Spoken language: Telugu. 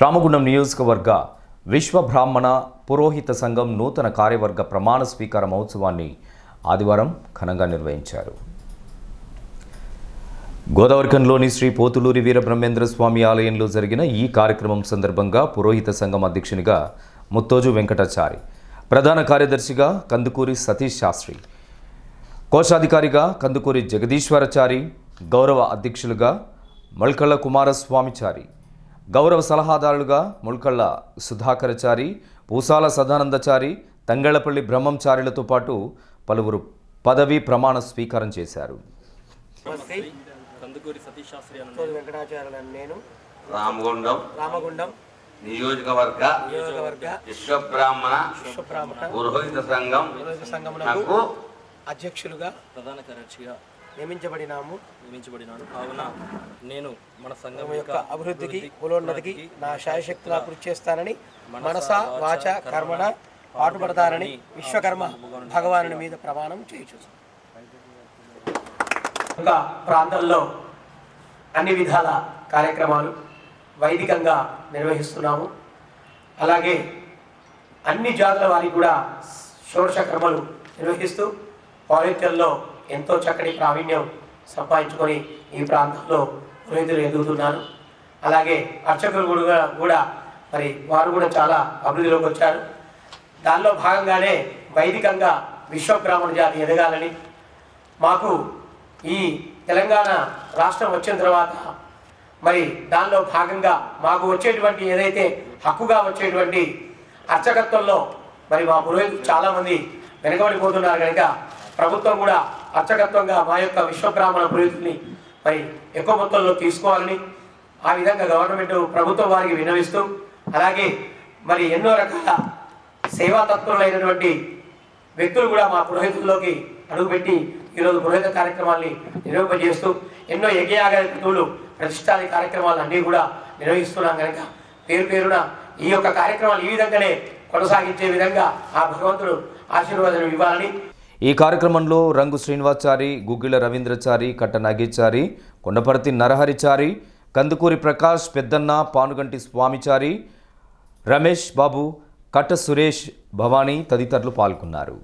రామగుండం నియోజకవర్గ విశ్వ బ్రాహ్మణ పురోహిత సంఘం నూతన కార్యవర్గ ప్రమాణ స్వీకార మహోత్సవాన్ని ఆదివారం ఘనంగా నిర్వహించారు. గోదావరికంలోని శ్రీ పోతులూరి వీరబ్రహ్మేంద్ర స్వామి ఆలయంలో జరిగిన ఈ కార్యక్రమం సందర్భంగా పురోహిత సంఘం అధ్యక్షునిగా ముత్తోజు వెంకటాచారి ప్రధాన కార్యదర్శిగా కందుకూరి సతీష్ శాస్త్రి కోశాధికారిగా కందుకూరి జగదీశ్వరచారి గౌరవ అధ్యక్షులుగా మల్కళ్ళ కుమారస్వామిచారి గౌరవ సలహాదారులుగా మొల్కళ్ళ సుధాకరచారి పూసాల సదానందచారి తంగళ్ళపల్లి బ్రహ్మంచారిలతో పాటు పలువురు పదవీ ప్రమాణ స్వీకారం చేశారు. నేను. రామగుండం. రామగుండం. నియోజకవర్గ నియోజకవర్గ విశ్వబ్రాహ్మణ విశ్వబ్రాహ్మణ. పురోహిత సంఘం. నాకు అధ్యక్షులుగా ప్రధాన కార్యదర్శిగా నియమించబడినాము. నియమించబడినాను. కావున నేను మన సంఘం యొక్క అభివృద్ధికి కులోన్నతికి నా శాయశక్తులా కృషి చేస్తానని మనస వాచ కర్మణ పాటుపడతానని విశ్వకర్మ భగవానుని మీద ప్రమాణం చేయొచ్చు ఒక ప్రాంతంలో అన్ని విధాల కార్యక్రమాలు వైదికంగా నిర్వహిస్తున్నాము. అలాగే అన్ని జాతుల వారికి కూడా షోడశ కర్మలు నిర్వహిస్తూ పౌరత్యంలో ఎంతో చక్కటి ప్రావీణ్యం సంపాదించుకొని ఈ ప్రాంతంలో పురోహితులు ఎదుగుతున్నారు. అలాగే అర్చకులు కూడా కూడా మరి వారు కూడా చాలా అభివృద్ధిలోకి వచ్చారు. దానిలో భాగంగానే వైదికంగా విశ్వబ్రాహ్మణ జాతి ఎదగాలని మాకు ఈ తెలంగాణ రాష్ట్రం వచ్చిన తర్వాత మరి దానిలో భాగంగా మాకు వచ్చేటువంటి ఏదైతే హక్కుగా వచ్చేటువంటి అర్చకత్వంలో మరి మా పురోహితులు చాలామంది వెనకబడిపోతున్నారు కనుక ప్రభుత్వం కూడా అర్చకత్వంగా మా యొక్క విశ్వబ్రాహ్మణ పురోహితుల్ని మరి ఎక్కువ మొత్తంలో తీసుకోవాలని ఆ విధంగా గవర్నమెంట్ ప్రభుత్వం వారికి వినవిస్తూ అలాగే మరి ఎన్నో రకాల సేవాతత్వంలైనటువంటి వ్యక్తులు కూడా మా పురోహితుల్లోకి అడుగుపెట్టి ఈరోజు పురోహిత కార్యక్రమాల్ని నిర్వహింపజేస్తూ ఎన్నో యజ్ఞయాగతులు ప్రతిష్టాది కార్యక్రమాలు అన్నీ కూడా నిర్వహిస్తున్నాం కనుక పేరు పేరున ఈ యొక్క కార్యక్రమాలు ఈ విధంగానే కొనసాగించే విధంగా ఆ భగవంతుడు ఆశీర్వాదం ఇవ్వాలని ఈ కార్యక్రమంలో రంగు శ్రీనివాచారి గుగ్గిల రవీంద్రచారి కట్ట నాగేచారి కొండపర్తి నరహరిచారి కందుకూరి ప్రకాష్ పెద్దన్న పానుగంటి స్వామిచారి రమేష్ బాబు కట్ట సురేష్ భవానీ తదితరులు పాల్గొన్నారు.